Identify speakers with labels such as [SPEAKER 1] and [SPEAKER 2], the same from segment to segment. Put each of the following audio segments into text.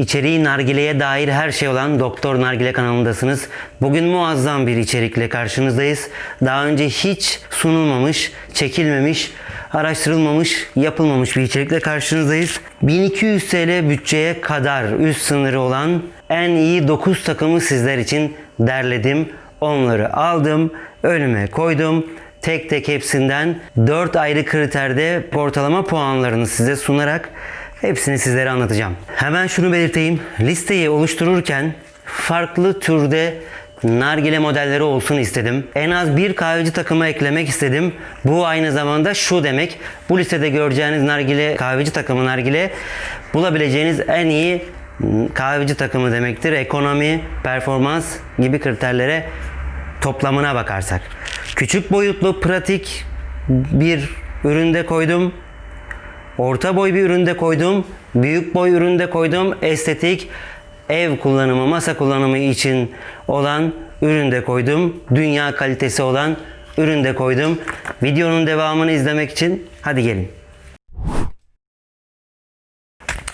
[SPEAKER 1] İçeriği nargileye dair her şey olan Doktor Nargile kanalındasınız. Bugün muazzam bir içerikle karşınızdayız. Daha önce hiç sunulmamış, çekilmemiş, araştırılmamış, yapılmamış bir içerikle karşınızdayız. 1200 TL bütçeye kadar üst sınırı olan en iyi 9 takımı sizler için derledim. Onları aldım, önüme koydum. Tek tek hepsinden 4 ayrı kriterde ortalama puanlarını size sunarak hepsini sizlere anlatacağım. Hemen şunu belirteyim. Listeyi oluştururken farklı türde nargile modelleri olsun istedim. En az bir kahveci takımı eklemek istedim. Bu aynı zamanda şu demek. Bu listede göreceğiniz nargile kahveci takımı nargile bulabileceğiniz en iyi kahveci takımı demektir. Ekonomi, performans gibi kriterlere toplamına bakarsak. Küçük boyutlu, pratik bir üründe koydum. Orta boy bir üründe koydum. Büyük boy üründe koydum. Estetik ev kullanımı, masa kullanımı için olan üründe koydum. Dünya kalitesi olan üründe koydum. Videonun devamını izlemek için hadi gelin.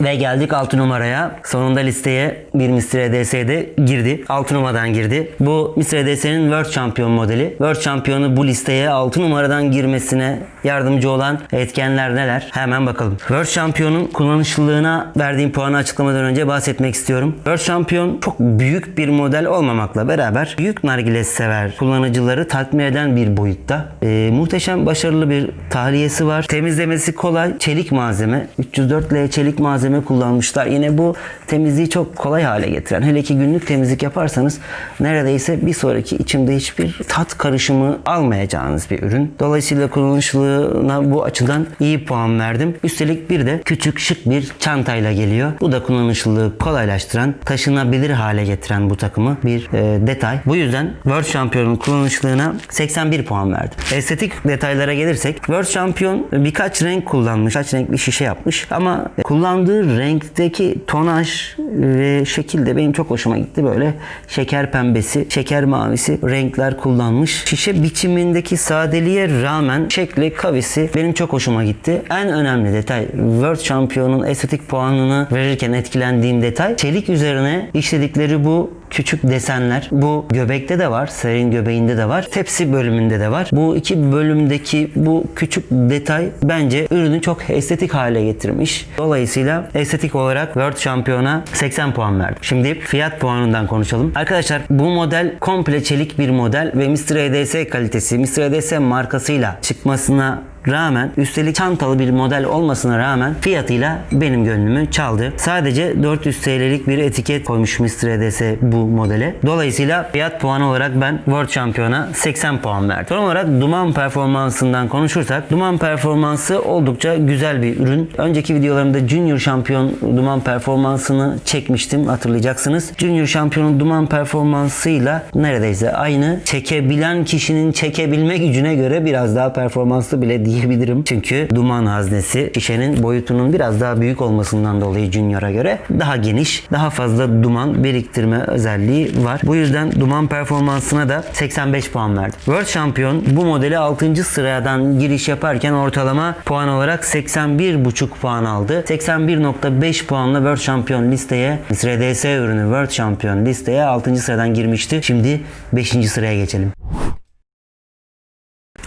[SPEAKER 1] Ve geldik 6 numaraya. Sonunda listeye bir Mr. EDS'de girdi. 6 numaradan girdi. Bu Mr. EDS'nin World Champion modeli. World Champion'u bu listeye 6 numaradan girmesine yardımcı olan etkenler neler? Hemen bakalım. World Champion'un kullanışlılığına verdiğim puanı açıklamadan önce bahsetmek istiyorum. World Champion çok büyük bir model olmamakla beraber büyük nargile sever kullanıcıları tatmin eden bir boyutta. Ee, muhteşem başarılı bir tahliyesi var. Temizlemesi kolay. Çelik malzeme. 304L çelik malzeme kullanmışlar. Yine bu temizliği çok kolay hale getiren. Hele ki günlük temizlik yaparsanız neredeyse bir sonraki içimde hiçbir tat karışımı almayacağınız bir ürün. Dolayısıyla kullanışlılığına bu açıdan iyi puan verdim. Üstelik bir de küçük şık bir çantayla geliyor. Bu da kullanışlılığı kolaylaştıran, taşınabilir hale getiren bu takımı bir e, detay. Bu yüzden World Champion'un kullanışlılığına 81 puan verdim. Estetik detaylara gelirsek World Champion birkaç renk kullanmış. Kaç renkli şişe yapmış ama kullandığı renkteki tonaj ve şekil de benim çok hoşuma gitti. Böyle şeker pembesi, şeker mavisi renkler kullanmış. Şişe biçimindeki sadeliğe rağmen şekli, kavisi benim çok hoşuma gitti. En önemli detay World Champion'un estetik puanını verirken etkilendiğim detay çelik üzerine işledikleri bu küçük desenler. Bu göbekte de var, serin göbeğinde de var, tepsi bölümünde de var. Bu iki bölümdeki bu küçük detay bence ürünü çok estetik hale getirmiş. Dolayısıyla estetik olarak World Champion'a 80 puan verdim. Şimdi fiyat puanından konuşalım. Arkadaşlar bu model komple çelik bir model ve Mr. EDS kalitesi, Mr. EDS markasıyla çıkmasına rağmen üstelik çantalı bir model olmasına rağmen fiyatıyla benim gönlümü çaldı. Sadece 400 TL'lik bir etiket koymuş Mr. EDS bu modele. Dolayısıyla fiyat puanı olarak ben World Champion'a 80 puan verdim. Son olarak duman performansından konuşursak duman performansı oldukça güzel bir ürün. Önceki videolarımda Junior Şampiyon duman performansını çekmiştim hatırlayacaksınız. Junior Şampiyonun duman performansıyla neredeyse aynı. Çekebilen kişinin çekebilme gücüne göre biraz daha performanslı bile diyebilirim. Çünkü duman haznesi şişenin boyutunun biraz daha büyük olmasından dolayı Junior'a göre daha geniş, daha fazla duman biriktirme özelliği var. Bu yüzden duman performansına da 85 puan verdim. World Champion bu modeli 6. sıradan giriş yaparken ortalama puan olarak 81,5 puan aldı. 81.5 puanla World Champion listeye RDS ürünü World Champion listeye 6. sıradan girmişti. Şimdi 5. sıraya geçelim.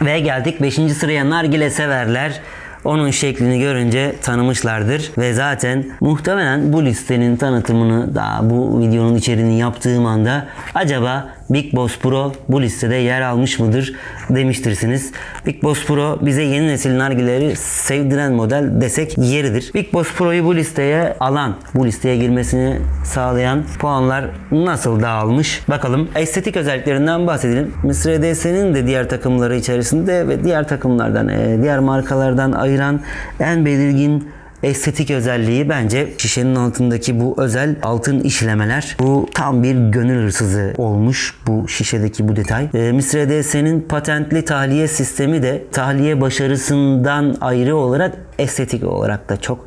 [SPEAKER 1] Ve geldik 5. sıraya nargile severler. Onun şeklini görünce tanımışlardır ve zaten muhtemelen bu listenin tanıtımını daha bu videonun içeriğini yaptığım anda acaba Big Boss Pro bu listede yer almış mıdır demiştirsiniz. Big Boss Pro bize yeni nesil nargileri sevdiren model desek yeridir. Big Boss Pro'yu bu listeye alan, bu listeye girmesini sağlayan puanlar nasıl dağılmış? Bakalım. Estetik özelliklerinden bahsedelim. Mr. EDS'nin de diğer takımları içerisinde ve diğer takımlardan, e, diğer markalardan ayıran en belirgin estetik özelliği bence şişenin altındaki bu özel altın işlemeler. Bu tam bir gönül hırsızı olmuş bu şişedeki bu detay. E, Mr. EDS'nin patentli tahliye sistemi de tahliye başarısından ayrı olarak estetik olarak da çok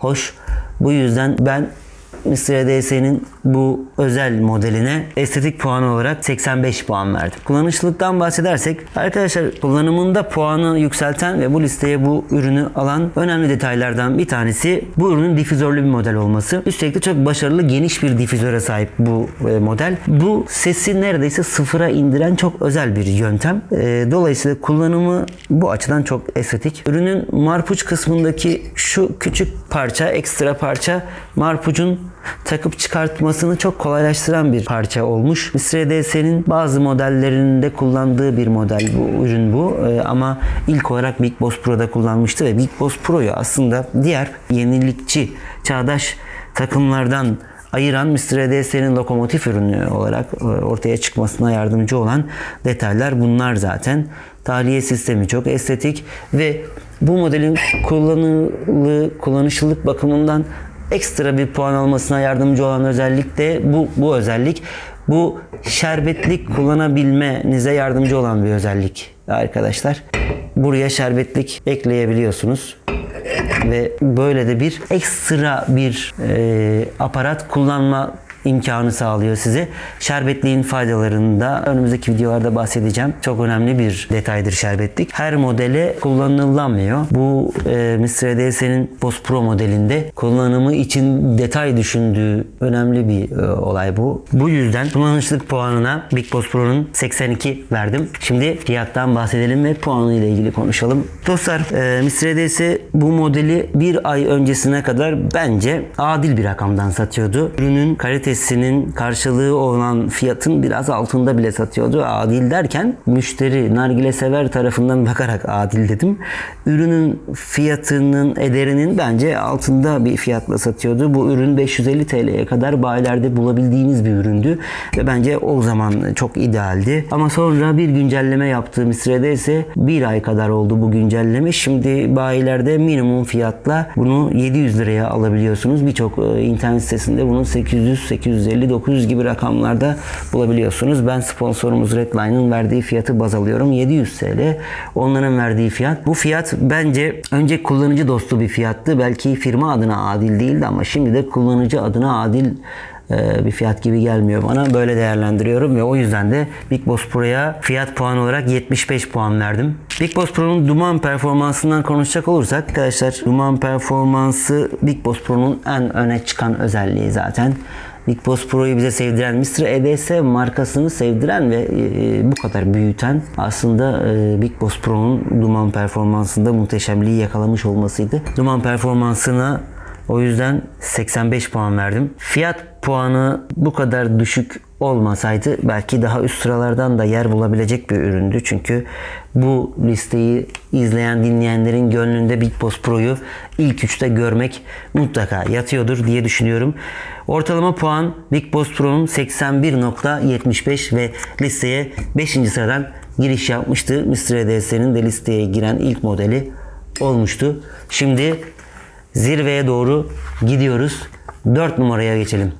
[SPEAKER 1] hoş. Bu yüzden ben Mr. EDS'nin bu özel modeline estetik puanı olarak 85 puan verdim. Kullanışlılıktan bahsedersek arkadaşlar kullanımında puanı yükselten ve bu listeye bu ürünü alan önemli detaylardan bir tanesi bu ürünün difüzörlü bir model olması. Üstelik de çok başarılı geniş bir difüzöre sahip bu e, model. Bu sesi neredeyse sıfıra indiren çok özel bir yöntem. E, dolayısıyla kullanımı bu açıdan çok estetik. Ürünün marpuç kısmındaki şu küçük parça, ekstra parça marpucun takıp çıkartmasını çok kolaylaştıran bir parça olmuş. Mr. EDS'nin bazı modellerinde kullandığı bir model bu ürün bu. Ee, ama ilk olarak Big Boss Pro'da kullanmıştı ve Big Boss Pro'yu aslında diğer yenilikçi, çağdaş takımlardan ayıran Mr. EDS'nin lokomotif ürünü olarak e, ortaya çıkmasına yardımcı olan detaylar bunlar zaten. Tahliye sistemi çok estetik ve bu modelin kullanılı, kullanışlılık bakımından ekstra bir puan almasına yardımcı olan özellik de bu, bu özellik. Bu şerbetlik kullanabilmenize yardımcı olan bir özellik arkadaşlar. Buraya şerbetlik ekleyebiliyorsunuz ve böyle de bir ekstra bir e, aparat kullanma imkanı sağlıyor size. Şerbetliğin faydalarında önümüzdeki videolarda bahsedeceğim. Çok önemli bir detaydır şerbetlik. Her modele kullanılamıyor. Bu e, Mr. EDS'nin Post Pro modelinde kullanımı için detay düşündüğü önemli bir e, olay bu. Bu yüzden kullanışlık puanına Big Boss Pro'nun 82 verdim. Şimdi fiyattan bahsedelim ve puanı ile ilgili konuşalım. Dostlar e, Mr. EDS bu modeli bir ay öncesine kadar bence adil bir rakamdan satıyordu. Ürünün kalitesinin karşılığı olan fiyatın biraz altında bile satıyordu. Adil derken müşteri, nargile sever tarafından bakarak adil dedim. Ürünün fiyatının, ederinin bence altında bir fiyatla satıyordu. Bu ürün 550 TL'ye kadar bayilerde bulabildiğiniz bir üründü. Ve bence o zaman çok idealdi. Ama sonra bir güncelleme yaptığı Mistre'de ise bir ay kadar oldu bu güncelleme. Şimdi bayilerde minimum fiyatla bunu 700 liraya alabiliyorsunuz. Birçok e, internet sitesinde bunu 800, 850, 900 gibi rakamlarda bulabiliyorsunuz. Ben sponsorumuz Redline'ın verdiği fiyatı baz alıyorum. 700 TL. Onların verdiği fiyat. Bu fiyat bence önce kullanıcı dostu bir fiyattı. Belki firma adına adil değildi ama şimdi de kullanıcı adına adil e, bir fiyat gibi gelmiyor bana. Böyle değerlendiriyorum ve o yüzden de Big Boss Pro'ya fiyat puanı olarak 75 puan verdim. Big Boss Pro'nun duman performansından konuşacak olursak arkadaşlar duman performansı Big Boss Pro'nun en öne çıkan özelliği zaten. Big Boss Pro'yu bize sevdiren, Mr. EDS markasını sevdiren ve e, bu kadar büyüten aslında e, Big Boss Pro'nun duman performansında muhteşemliği yakalamış olmasıydı. Duman performansına o yüzden 85 puan verdim. Fiyat puanı bu kadar düşük olmasaydı belki daha üst sıralardan da yer bulabilecek bir üründü. Çünkü bu listeyi izleyen dinleyenlerin gönlünde Big Boss Pro'yu ilk üçte görmek mutlaka yatıyordur diye düşünüyorum. Ortalama puan Big Boss Pro'nun 81.75 ve listeye 5. sıradan giriş yapmıştı. Mr. EDS'nin de listeye giren ilk modeli olmuştu. Şimdi zirveye doğru gidiyoruz. 4 numaraya geçelim.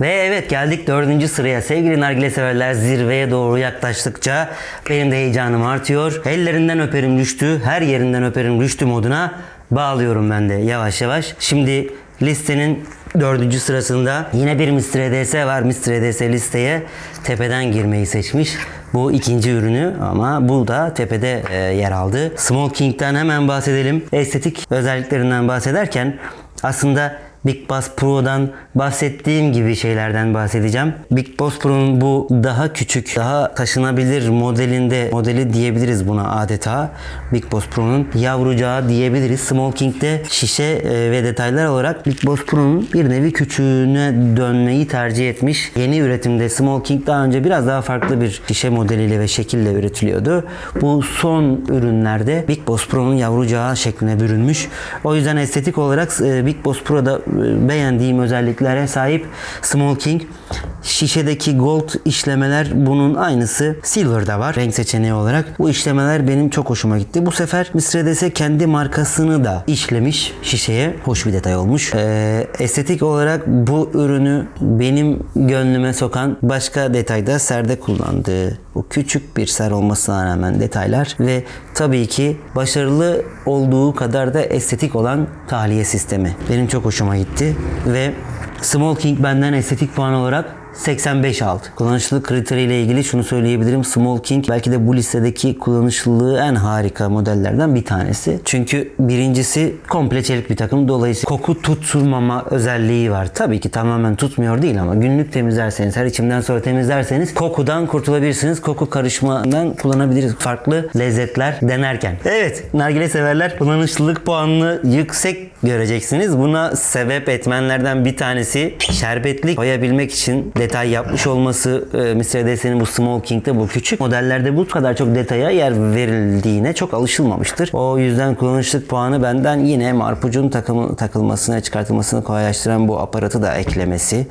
[SPEAKER 1] Ve evet geldik dördüncü sıraya. Sevgili nargile severler zirveye doğru yaklaştıkça benim de heyecanım artıyor. Ellerinden öperim düştü, her yerinden öperim düştü moduna bağlıyorum ben de yavaş yavaş. Şimdi listenin dördüncü sırasında yine bir Mr. EDS var. Mr. EDS listeye tepeden girmeyi seçmiş. Bu ikinci ürünü ama bu da tepede e, yer aldı. Small King'den hemen bahsedelim. Estetik özelliklerinden bahsederken aslında Big Boss Pro'dan bahsettiğim gibi şeylerden bahsedeceğim. Big Boss Pro'nun bu daha küçük, daha taşınabilir modelinde, modeli diyebiliriz buna adeta. Big Boss Pro'nun yavrucağı diyebiliriz. Small King'de şişe e, ve detaylar olarak Big Boss Pro'nun bir nevi küçüğüne dönmeyi tercih etmiş. Yeni üretimde Small King daha önce biraz daha farklı bir şişe modeliyle ve şekille üretiliyordu. Bu son ürünlerde Big Boss Pro'nun yavrucağı şekline bürünmüş. O yüzden estetik olarak e, Big Boss Pro'da beğendiğim özelliklere sahip Small King Şişedeki gold işlemeler bunun aynısı silver'da var renk seçeneği olarak. Bu işlemeler benim çok hoşuma gitti. Bu sefer Mistredes'e kendi markasını da işlemiş şişeye. Hoş bir detay olmuş. Ee, estetik olarak bu ürünü benim gönlüme sokan başka detayda serde kullandığı bu küçük bir ser olmasına rağmen detaylar ve tabii ki başarılı olduğu kadar da estetik olan tahliye sistemi. Benim çok hoşuma gitti ve Small King benden estetik puan olarak 85 aldı. Kullanışlılık kriteriyle ilgili şunu söyleyebilirim. Small King belki de bu listedeki kullanışlılığı en harika modellerden bir tanesi. Çünkü birincisi komple çelik bir takım. Dolayısıyla koku tutmama özelliği var. Tabii ki tamamen tutmuyor değil ama günlük temizlerseniz, her içimden sonra temizlerseniz kokudan kurtulabilirsiniz. Koku karışımından kullanabiliriz. Farklı lezzetler denerken. Evet, nargile severler kullanışlılık puanını yüksek göreceksiniz. Buna sebep etmenlerden bir tanesi şerbetlik koyabilmek için detay yapmış olması e, Mr. DS'nin bu Small King'de bu küçük modellerde bu kadar çok detaya yer verildiğine çok alışılmamıştır. O yüzden kullanışlık puanı benden yine marpucun takımı, takılmasına çıkartılmasını kolaylaştıran bu aparatı da eklemesi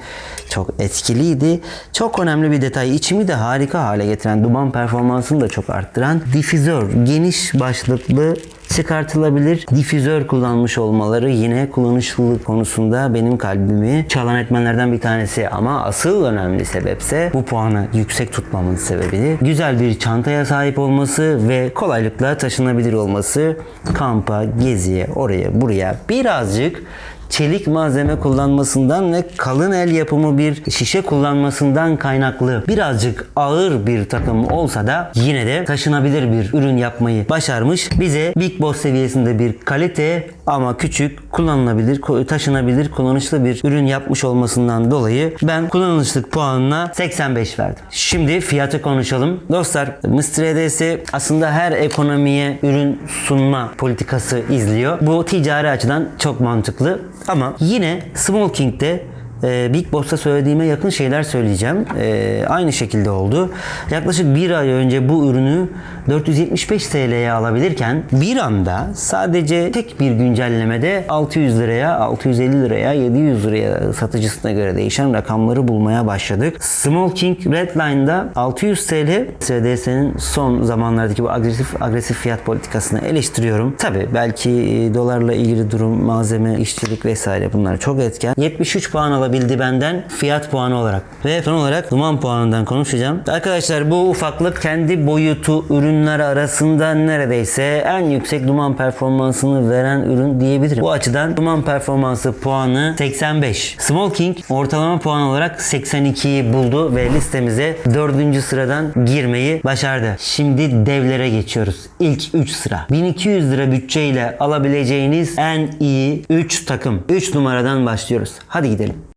[SPEAKER 1] çok etkiliydi. Çok önemli bir detay. İçimi de harika hale getiren, duman performansını da çok arttıran difüzör, geniş başlıklı çıkartılabilir. Difüzör kullanmış olmaları yine kullanışlılık konusunda benim kalbimi çalan etmenlerden bir tanesi. Ama asıl önemli sebepse bu puanı yüksek tutmamın sebebi güzel bir çantaya sahip olması ve kolaylıkla taşınabilir olması. Kampa, geziye, oraya buraya birazcık çelik malzeme kullanmasından ve kalın el yapımı bir şişe kullanmasından kaynaklı birazcık ağır bir takım olsa da yine de taşınabilir bir ürün yapmayı başarmış. Bize Big Boss seviyesinde bir kalite ama küçük, kullanılabilir, taşınabilir, kullanışlı bir ürün yapmış olmasından dolayı ben kullanışlık puanına 85 verdim. Şimdi fiyatı konuşalım. Dostlar Mr. EDS aslında her ekonomiye ürün sunma politikası izliyor. Bu ticari açıdan çok mantıklı. Ama yine Small King'de e, Big Boss'a söylediğime yakın şeyler söyleyeceğim. E, aynı şekilde oldu. Yaklaşık bir ay önce bu ürünü 475 TL'ye alabilirken bir anda sadece tek bir güncellemede 600 liraya, 650 liraya, 700 liraya satıcısına göre değişen rakamları bulmaya başladık. Small King Redline'da 600 TL SDS'nin son zamanlardaki bu agresif agresif fiyat politikasını eleştiriyorum. Tabi belki e, dolarla ilgili durum, malzeme, işçilik vesaire bunlar çok etken. 73 puan alabildi benden fiyat puanı olarak. Ve son olarak duman puanından konuşacağım. Arkadaşlar bu ufaklık kendi boyutu ürünler arasında neredeyse en yüksek duman performansını veren ürün diyebilirim. Bu açıdan duman performansı puanı 85. Small King ortalama puan olarak 82'yi buldu ve listemize 4. sıradan girmeyi başardı. Şimdi devlere geçiyoruz. İlk 3 sıra. 1200 lira bütçeyle alabileceğiniz en iyi 3 takım. 3 numaradan başlıyoruz. Hadi gidelim.